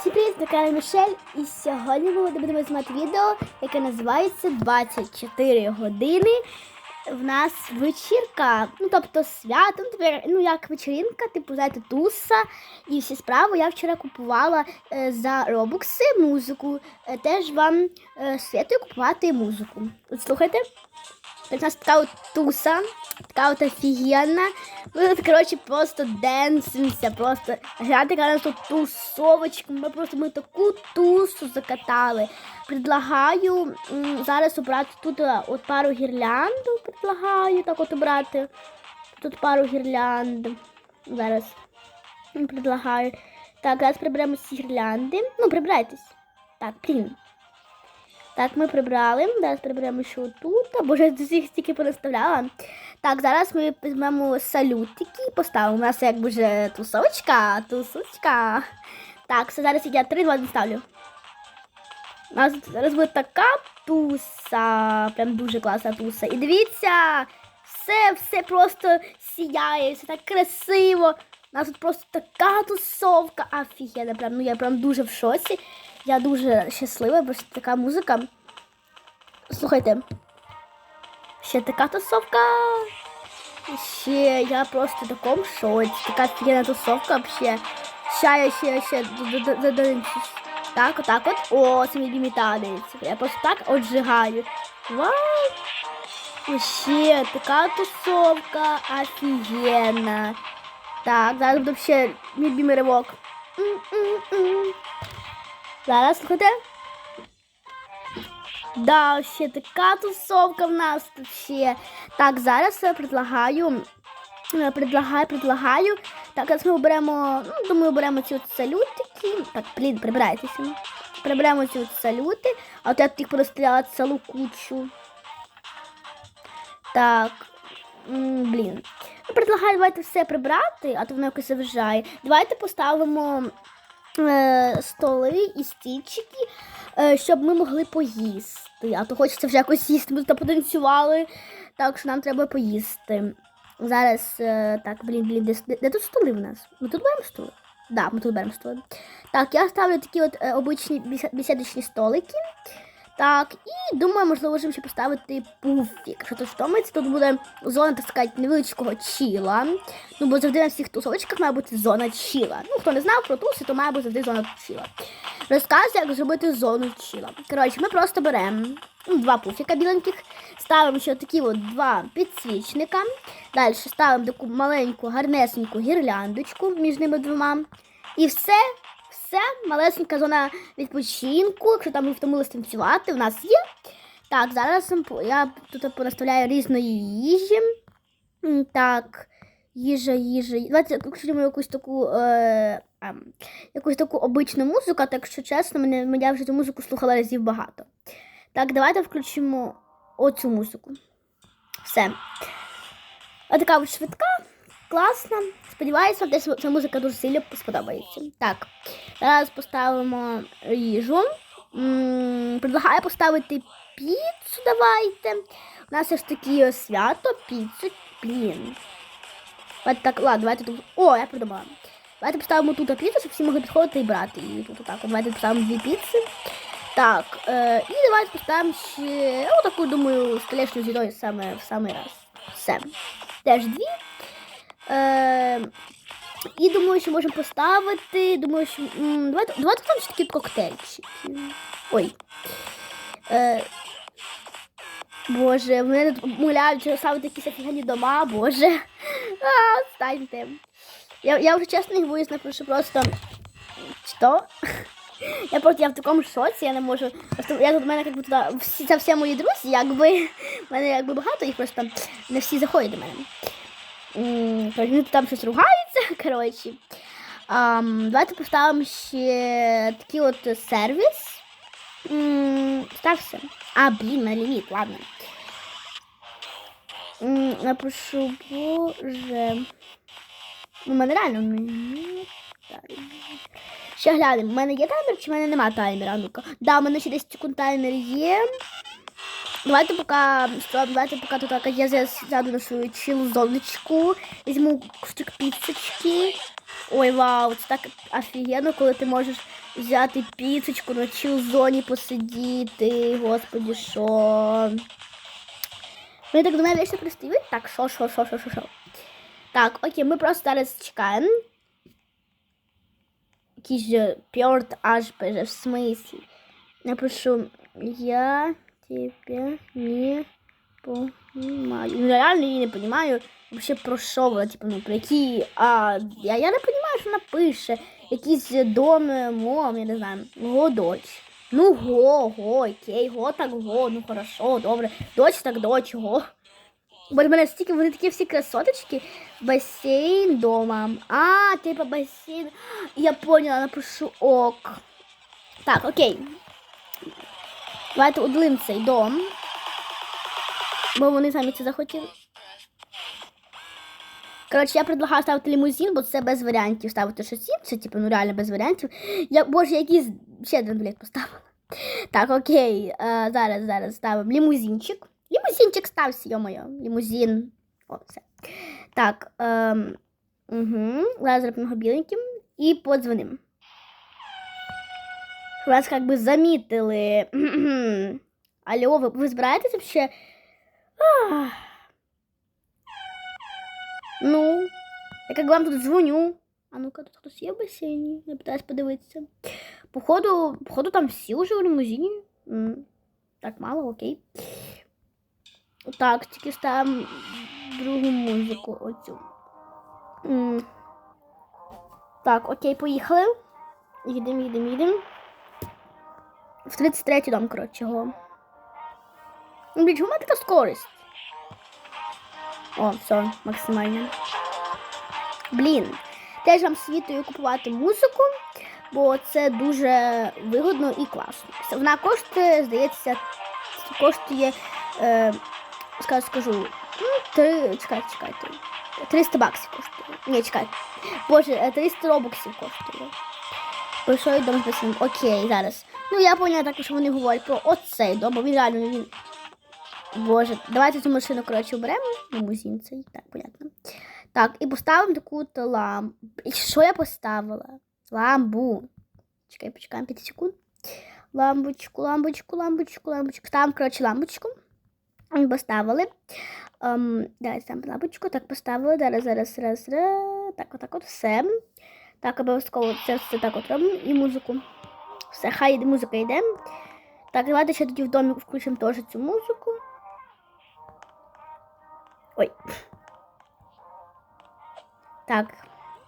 Всім привіт, це Карла Мішель. І сьогодні ми будемо знімати відео, яке називається 24 години. В нас вечірка, ну тобто свято, ну, ну як вечіринка, типу, знаєте, туса і всі справи. Я вчора купувала е, за робокси музику. Е, теж вам е, святую купувати музику. От слухайте. Тобто у нас така от туса, така офігенна. Ми тут, коротше, просто денсимося, просто гляньте, яка тут тусовочка. Ми просто ми таку тусу закатали. Предлагаю зараз обрати тут е, от пару гірлянду. Предлагаю так от обрати. Тут пару гірлянд. Зараз предлагаю. Так, зараз приберемо ці гірлянди. Ну, прибирайтесь. Так, блін. Так, ми прибрали. Зараз приберемо ще отут. А, Боже, я всіх стільки переставляла. Так, зараз ми візьмемо салютики і поставимо. У нас якби вже тусовочка, тусочка. Так, все, зараз я три, два ставлю. У нас зараз буде така туса. Прям дуже класна туса. І дивіться, все, все просто сіяє, все так красиво. У нас тут просто така тусовка. Офігенна. Прям, ну я прям дуже в шоці. Я дуже щаслива, бо така музика. Слухайте. Ще така тусовка. Ще я просто в такому шоці. Така офігенна тусовка вообще. Ща я ще, ще задончусь. Так, отак от. О, це мій лімітанець. Я просто так отжигаю. Вау! Ще така тусовка офігенна. Так, зараз буде ще мій любимий ривок. М-м-м. Зараз слухайте. Да, ще така тусовка в нас тут ще. Так, зараз я предлагаю. е, Предлагаю, предлагаю. Так, зараз ми оберемо. Ну, думаю, оберемо ці салютики. Так, блін, прибирайтеся. Приберемо ці салюти. А от я тут їх порозстріляла цілу кучу. Так. Блін. Ну, предлагаю, давайте все прибрати, а то воно якось заважає. Давайте поставимо столи і стільчики, е, щоб ми могли поїсти. А то хочеться вже якось їсти. Ми тут потанцювали, так що нам треба поїсти. Зараз е, так, блін, блін, де, де, тут столи в нас? Ми тут беремо столи? Да, ми тут беремо столи. Так, я ставлю такі от е, обичні бісядочні столики. Так, і думаю, можливо, ще поставити пуфік. Що тут втомиться, тут буде зона, так сказати, невеличкого чіла. Ну, бо завжди на всіх тусовочках має бути зона чіла. Ну, хто не знав про туси, то має бути завжди зона чіла. Розказую, як зробити зону чіла. Коротше, ми просто беремо ну, два пуфіка біленьких, ставимо ще такі от два підсвічника. Далі ставимо таку маленьку, гарнесеньку гірляндочку між ними двома. І все, все, малесенька зона відпочинку. Якщо там ви втомилися танцювати, у нас є. Так, зараз я тут понаставляю різної їжі. Так, їжа, їжа. Давайте включимо якусь таку, е, ем, якусь таку обичну музику, так що чесно, мене, я вже цю музику слухала разів багато. Так, давайте включимо оцю музику. Все. Отака от швидка, класна. Сподіваюся, вам теж ця музика дуже сильно сподобається. Так, зараз поставимо їжу. Предлагаю поставити піцу, давайте. У нас є ж таке свято, піцу, блін. Давайте так, ладно, давайте тут. О, я придумала. Давайте поставимо тут піцу, щоб всі могли підходити і брати її. Тут отак. Давайте поставимо дві піци. Так, е, і давайте поставимо ще, ну, таку, думаю, столешню зідою саме в самий раз. Все. Теж дві. Е, і думаю, що можемо поставити. Думаю, що. давайте, давайте там ще такі коктейльчики. Ой. Е, Боже, мене тут муляють, що ставити якісь офігенні дома, боже. А, станьте. Я, я вже чесно їх боюсь, напишу просто. Що? Я просто я в такому шоці, я не можу. Просто я тут в мене якби туди це всі мої друзі, якби в мене якби багато їх просто не всі заходять до мене. Вони там щось ругаються, коротше. Ам, давайте поставимо ще такий от сервіс. М, Стався. А, блін, на ліміт, ладно. М, Напишу, боже. У мене реально не Ще глянемо, у мене є таймер чи в мене нема таймера? Ну-ка. Да, у мене ще 10 секунд таймер є. Давайте стоп, давайте поки тут так, я сяду на свою чил зоночку, візьму кусок піцечки. Ой, вау, це так офігенно, коли ти можеш взяти піцечку на чил-зоні посидіти. Господі, що. Вони так до мене вічно пристають. Так, що, що, що, що, що, що. Так, окей, ми просто зараз чекаємо. Якийсь же пьорт аж в смислі. Напишу, я тебя не понимаю. Ну, реально її не понимаю. Вообще про що вона, типу, ну, про. А, я, я не понимаю, що вона пише. Якийсь дом, мом, я не знаю. Го дочь. Ну, го, го, окей, го так го, ну хорошо, добре. Дочь так дочь, го. Бо в мене стільки, вони такі всі красоточки. Басейн дома. А, типа басейн. Я поняла, напишу ок. Так, окей. Давайте удлим цей дом. Бо вони самі це захотіли. Коротше, я предлагаю ставити лімузин, бо це без варіантів ставити щось інше, типу, ну реально без варіантів. Я, боже, якийсь ще один білет поставила. Так, окей. е, зараз, зараз ставимо лімузинчик. Лімузинчик стався, йо-моє. Лімузин. О, все. Так. Ем, угу. Зараз зробимо біленьким і подзвонимо Вас как бы заметили. Алло, вы, вы збираєтесь вообще? Ах. Ну, я как бы вам тут дзвоню. А ну-ка, тут хтось є в басейні? Я питаюсь подивитися. Походу, походу там всі вже в лимузині. М, Так, мало, окей. Так, тільки ставимо другу музику. Оцю. М. Так, окей, поїхали. Їдемо, їдемо, їдемо. В 33 дом, коротше, його. Ну, блін, чому така скорість? О, все, максимально. Блін, теж вам світую купувати музику, бо це дуже вигодно і класно. Вона коштує, здається, коштує, е, скажу, скажу, ну, три, чекайте, чекайте. 300 баксів коштує. Ні, чекайте. Боже, е, 300 робоксів коштує. Большой дом з. Окей, зараз. Ну, я поняла також, що вони говорять про оцей дом, бо він реально він. Боже, давайте цю машину, коротше, оберемо. Лимузин цей, так, понятно. Так, і поставимо таку то лампу. І що я поставила? Ламбу. Чекай, почекаємо 5 секунд. Лампочку, лампочку, лампочку, лампочку. Ставимо, коротше, лампочку. Ми поставили. Ем, давайте там лампочку. Так, поставили. Зараз, зараз, раз, раз. Так, отак от все. Так, обов'язково це все так от робимо. І музику. Все, хай музика йде. Так, давайте ще тоді в домі включимо теж цю музику. Ой. Так.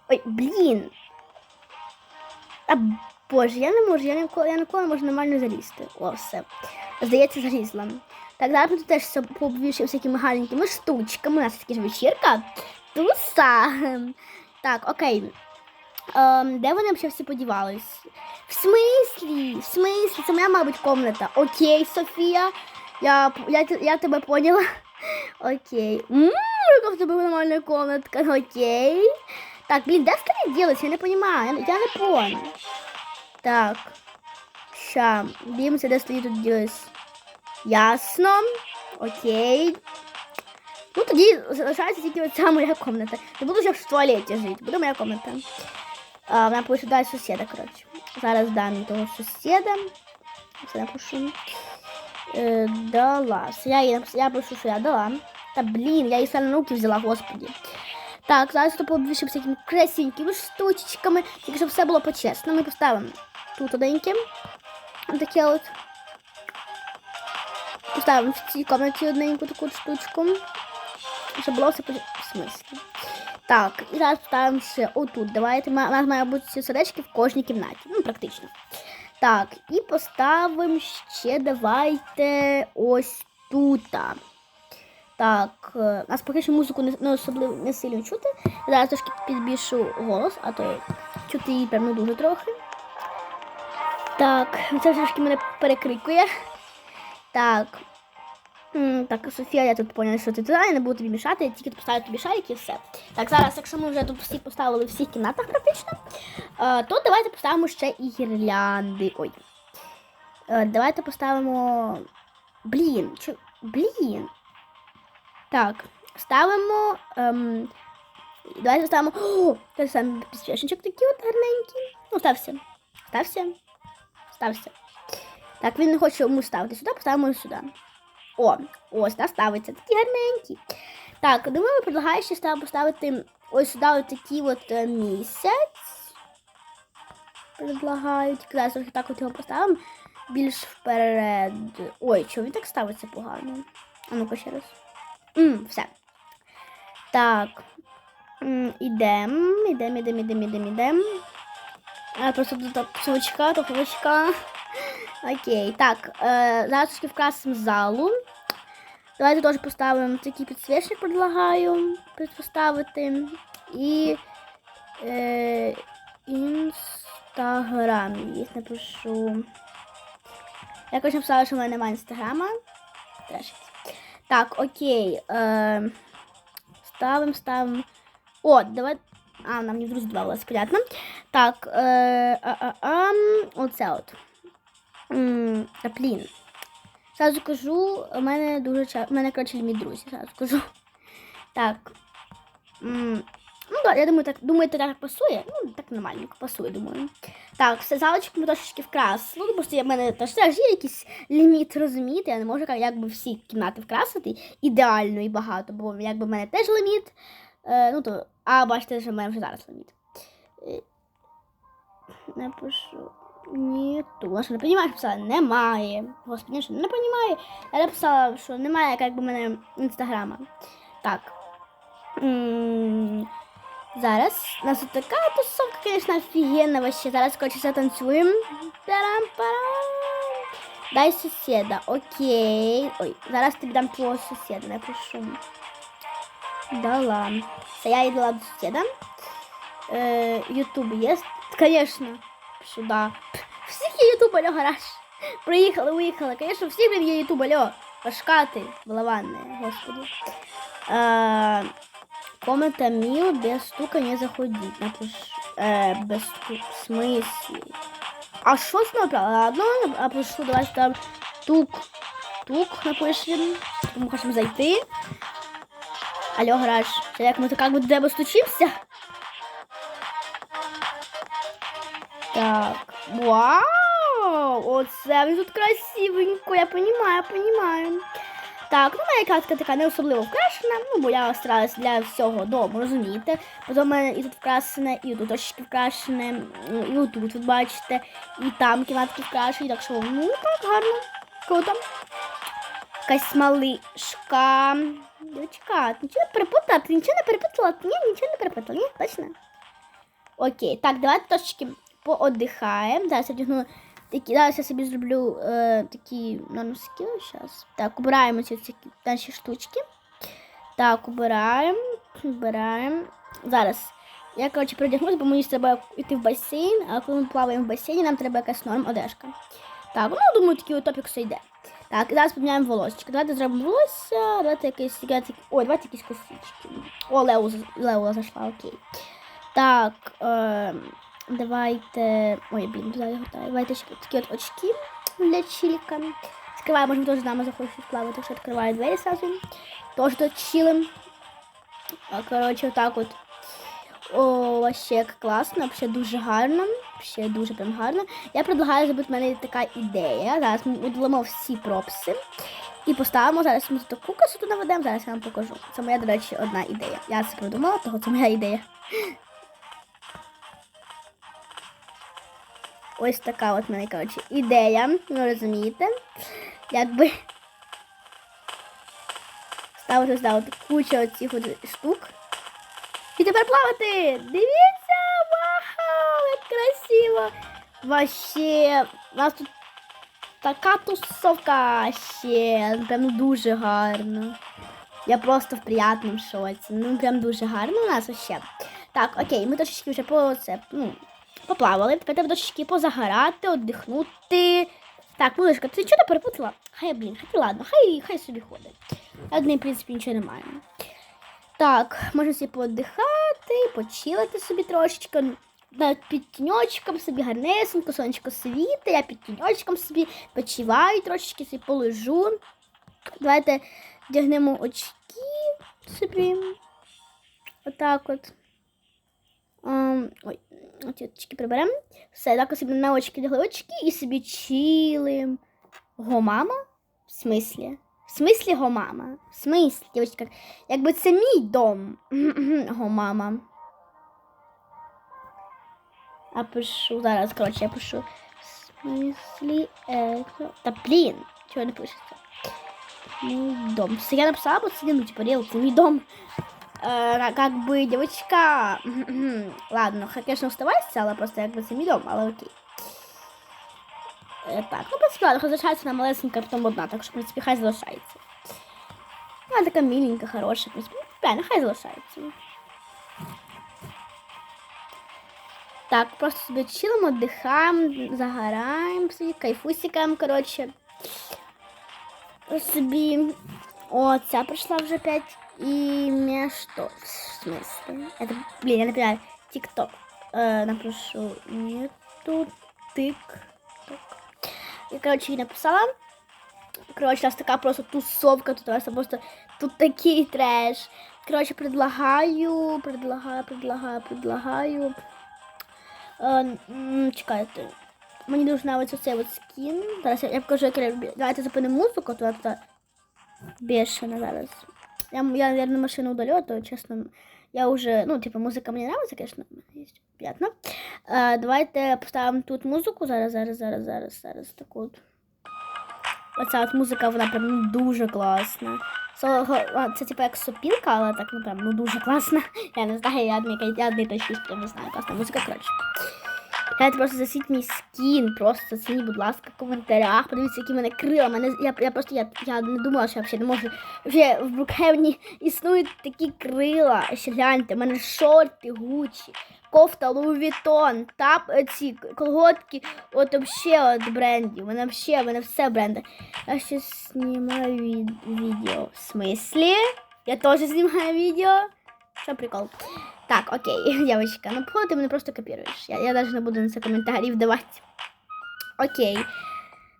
Ой, блін. А боже, я не можу, я ніколи, я ніколи можу нормально залізти. О, все. Здається, залізла. Так, зараз ми тут теж побільше всякими гарненькими штучками. У нас таки ж вечірка. Туса. Так, окей. Ем, де вони ще всі подівались? В смислі? В смислі? Це моя, мабуть, комната. Окей, Софія. Я, я, я тебе поняла. Окей. Ммм, яка в тебе нормальна комнатка. Окей. Так, блін, де скорее делать? Я не понимаю. Я, я не понял. Так. Ща. Дивимося, де стоїть тут десь. Ясно. Окей. Ну, тоді залишається тільки оця моя комната. Не буду ще в туалеті жити. Буде моя комната. А, вона пише далі сусіда, коротше. Зараз дам того сусіда. Це напишу. Е, дала. Я, їй я пишу, що я дала. Та блін, я її саме на руки взяла, господі. Так, зараз тут побільше всякими красивенькими штучечками. Тільки щоб все було по-чесному. Ми поставимо тут оденьке. Таке от. Поставимо в цій комнаті одненьку таку штучку. Щоб було все по в смислі. Так, і зараз ставимо отут. Давайте. У нас має бути сердечки в кожній кімнаті. Ну, практично. Так, і поставимо ще давайте ось тут. Так, е, нас поки що музику не, не особливо не сильно чути. Зараз трошки підбільшу голос, а то чути її прям не дуже трохи. Так, це трошки мене перекрикує. Так. Так, Софія, я тут поняла, що ти туди, не буду тобі мішати, я тільки поставлю тобі шарики і все. Так, зараз, якщо ми вже тут всі поставили в всіх кімнатах практично, е, то давайте поставимо ще і гірлянди. Ой. Е, Давайте поставимо. Блін, чи... блін. Так, ставимо ем, давайте ставимо. О, той самий підсвічничок такий от гарненький. Ну, стався. Стався. Стався. Так, він не хоче йому ставити сюди, поставимо його сюди. О, ось, да, ставиться. Такі гарненькі. Так, думаю, предлагаю ще поставити ось сюди от такий от е, місяць. Предлагаю. Тільки зараз так от його поставимо. Більш вперед. Ой, чого він так ставиться погано? А ну-ка ще раз. М, все. Так. М, Ідем, ідем, ідем, ідем, ідем, ідем. А, просто тут так совочка, тоховочка. Окей, так. Е, зараз трошки вкрасимо залу. Давайте теж поставимо такий підсвічник, предлагаю поставити. І е, інстаграм. Є, напишу. Я коротше написала, що в мене немає інстаграма. Так, окей. Е, ставимо, ставимо. О, давай. А, нам не друзі добавилось, понятно. Так, е, а, а, а, оце от. Блін. Сразу кажу, у мене дуже ча... У мене, коротше, ліміт друзів, сразу кажу. Так. Ну, да, я думаю, так, думаєте, так пасує? Ну, так нормально, пасує, думаю. Так, все залочку ми трошечки вкрасили. Ну, просто в мене теж теж є якийсь ліміт, розумієте? Я не можу як- якби всі кімнати вкрасити ідеально і багато, бо якби в мене теж ліміт. Е, ну, то, а бачите, що в мене вже зараз ліміт. Е, Напишу. Ні, не розуміє, що писала немає. Господи, що не розуміє. Я написала, що немає, як би мене інстаграма. Так. Зараз нас тут така тусовка, звісно, офігенна вообще. Зараз, коротше, затанцюємо. Тарам-парам. Дай сусіда, окей. Ой, зараз тобі дам твого сусіда, напишу. Дала. Це я їй дала до сусіда. Е, Ютуб є? Звісно. Сюди. Всіх є Ютуб, алло, гараж. Приїхали, уїхали. Звісно, всіх є Ютуб, алло. Пашкати, балаванне, господи. Е, комната мил без стука не заходить. Напишу. Е, без стука. В смысле? А що знову? Ладно, напишу, давайте там тук. Тук напишем. Ми хочемо зайти. Алло, гараж. Це як ми то як би до тебе стучимося? Так. Вау! Оце він тут красивенько, я понимаю, я понимаю. Так, ну моя катка така не особливо вкрашена, ну бо я старалась для всього дому, розумієте. Потім в мене і тут вкрасене, і тут трошечки вкрашене, і отут, ви бачите, і там кімнатки вкрашені, так що, ну так, гарно, круто. Якась малишка. Дівчатка, нічого не перепутала? Нічого не перепутала? Ні, нічого не перепутала, ні, точно. Окей, так, давайте трошечки пооддихаємо. Зараз я вдягну такі, зараз я собі зроблю е, такі на носки. Зараз. Так, убираємо ці, ці наші штучки. Так, убираємо, убираємо. Зараз. Я, коротше, передягнусь, бо мені треба йти в басейн, а коли ми плаваємо в басейні, нам треба якась норм одежка. Так, ну, думаю, такий от топік все йде. Так, зараз поміняємо волосечко. Давайте зробимо волосся, давайте якийсь, ой, давайте якісь косички. О, Лео, з- Лео зайшла, окей. Так, е, давайте. Ой, блін, туди я готаю. Давайте ще такі от очки для чіліка. Скриваю, можемо теж з нами захочуть плавати, що відкриваю двері сразу. Теж тут чилим. А, Коротше, так от. О, вообще як класно, вообще дуже гарно. Вообще дуже прям гарно. Я предлагаю зробити в мене така ідея. Зараз ми видалимо всі пропси. І поставимо зараз ми таку красоту наведемо, зараз я вам покажу. Це моя, до речі, одна ідея. Я це придумала, того це моя ідея. Ось така от мене, коротше, ідея. Ну, розумієте? Якби ставити сюди от куча оцих от штук. І тепер плавати! Дивіться! Вау! Як красиво! Вообще, у нас тут така тусовка ще. Прям дуже гарно. Я просто в приятному шоці. Ну, прям дуже гарно у нас ще. Так, окей, ми трошечки вже по це, ну, поплавали. Тепер треба трошечки позагорати, віддихнути. Так, малышка, ти чого не перепутала? Хай, блін, хай ладно, хай, хай собі ходить. Я в принципі, нічого не маю. Так, можна собі пооддихати, почилити собі трошечки. На- Під тіньочком собі гарнесенько, сонечко світи, я під тіньочком собі почиваю трошечки, собі полежу. Давайте вдягнемо очки собі. Отак от. Ой, оці очки приберемо. Все, так собі на очки лягли очки і собі чилим. Го мама? В смислі? В смислі го мама? В смислі, дівчатка? Якби це мій дом. Го мама. А пишу зараз, коротше, я пишу. В смислі это... Та блін, чого не пишеться? Мій дом. Все, я написала, бо це ну, типа, це мій дом. Э, как бы, девочка... Ладно, конечно, вставайся, але просто якби це мій дом, але окей. Е, Так, ну, принципі, ладно, залишається на малесенька, потім одна, так що, в принципі, хай залишається. Вона така миленька, хороша, в принципі, правильно, хай залишається. Так, просто собі чилимо, віддихаємо, загораємо собі, кайфусикаємо, коротше. Собі. О, ця прийшла вже 5 ім'я що? В смысле? Это, блин, я написала ТикТок. Э, напишу нету тик. Я, короче, їй написала. Короче, у нас така просто тусовка тут, у нас просто тут такий треш. Короче, предлагаю, предлагаю, предлагаю, предлагаю. Е, м, чекайте. Мені дуже нравиться цей от скін. Зараз я, я покажу, як я роблю. Давайте зупинимо музику, то тут бешено зараз. Я, я, наверное, машину удалю, а то, чесно, я уже, ну, типу, музика мені нравится, конечно, есть, приятно. Е, давайте поставимо тут музику, зараз, зараз, зараз, зараз, зараз, таку от. Оця от музика, вона прям дуже класна. Це типу як сопілка, але так, ну прям, ну дуже класна. Я не знаю, я не, я не точно не знаю, класна музика, коротше. Гляньте, просто засіть мій скін, просто зацініть, будь ласка, в коментарях. Подивіться, які мене крила. Мене, я, я просто я, я не думала, що я взагалі не можу. Вже в Брукхевні існують такі крила. Ще гляньте, в мене шорти Гучі, кофта Vuitton, тап, е, ці колготки, от вообще от брендів. Мене вообще, мене все бренди. Я ще знімаю від, відео. В смислі? Я теж знімаю відео. Що прикол? Так, окей, девочка, ну походу ты меня просто копируешь. Я, я даже не буду на це коментарів давати. Окей.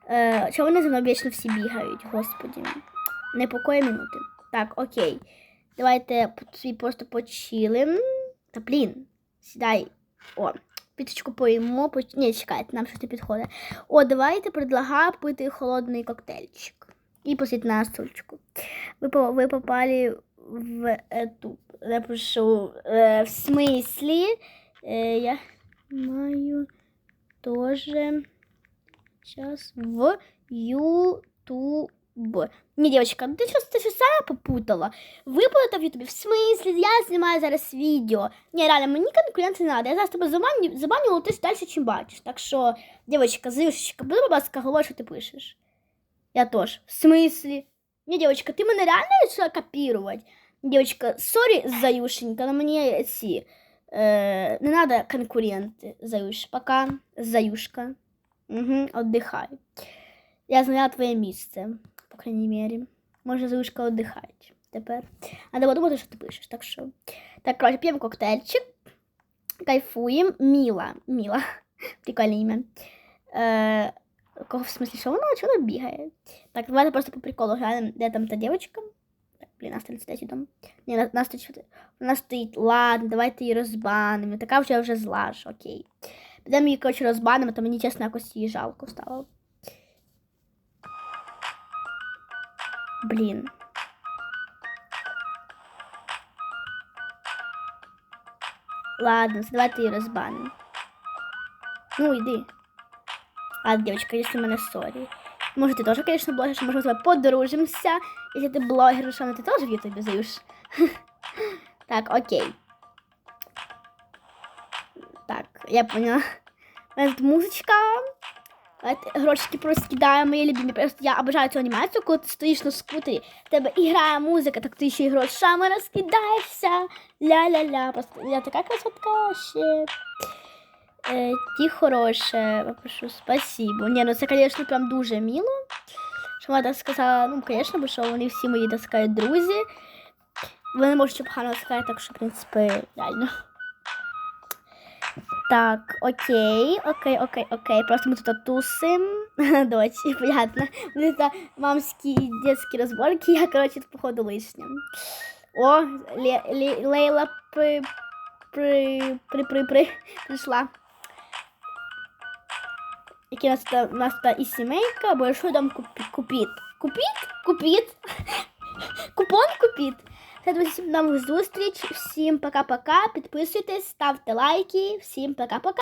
Е, чого вони за мною вічно всі бігають, господі? Непокої минути. Так, окей. Давайте просто почилим. Та блін, сідай. О, піточку поїмо. Поч... Ні, чекайте, нам щось не підходить. О, давайте предлагаю пити холодний коктейльчик. І посидіти на стульчику. Ви, ви попали в эту напишу э, в смысле э, я маю тоже сейчас в YouTube. Не, девочка, ну ты сейчас ты сейчас сама попутала. Выпала в Ютубе. В смысле? Я снимаю зараз видео. Не, реально, мені конкуренції не надо. Я зараз тебе забаню, забаню, але ти далі чим бачиш. Так що, девочка, заюшечка, будь ласка, говори, що ти пишеш. Я теж. В смысле? Не, девочка, ты мене реально решила копировать? Девочка, сорі, Заюшенька, но мені ці. Е, не надо конкуренти, Заюш. Пока, Заюшка. Угу, отдыхай. Я знайла твоє місце, по крайней мере. Може, Заюшка отдыхать тепер. Надо подумати, що ти пишеш, так що. Так, коротше, п'ємо коктейльчик. Кайфуємо. Міла. Міла. Прикольне ім'я. Е, кого в смысле, що вона? Чого вона бігає? Так, давайте просто по приколу глянемо, де там та дівчинка. Блін, нас 33 там. Ні, на- нас 34. Вона стоїть, ладно, давайте її розбанимо. Така вже вже зла ж, окей. Підемо її, коротше, розбанимо, то мені чесно якось її жалко стало. Блін. Ладно, давайте її розбанимо. Ну, йди. А, если у мене сорі. Може, ти теж, конечно, блогер, може, ми з тобою подружимося. Якщо ти блогер, що ти теж в Ютубі заюш. Так, окей. Так, я поняла. Тут. Давайте Грошики просто кидаю, мої любимі. Просто я обожаю цю анімацію, коли ти стоїш на скутері, тебе і грає музика, так ти ще й грошами розкидаєшся. Ля-ля-ля. Просто я така красотка ще. Е, ті хороше, попрошу, спасибо. Ні, ну це, звісно, прям дуже мило. Що вона так сказала, ну, звісно, бо що вони всі мої, так сказати, друзі. Вони можуть погано сказати, так що, в принципі, реально. Так, окей, окей, окей, окей. Просто ми тут тусим. Дочі, понятно. Вони це мамські дитячі розборки, я, коротше, тут, походу, лишня. О, Ле, Ле, Лейла при, при, при, при, при, прийшла. Які у нас у нас та і сімейка, бо що там купі, купіт? Купіт? Купіт? Купон купіт. Це, друзі, нових зустріч. Всім пока-пока. Підписуйтесь, ставте лайки. Всім пока-пока.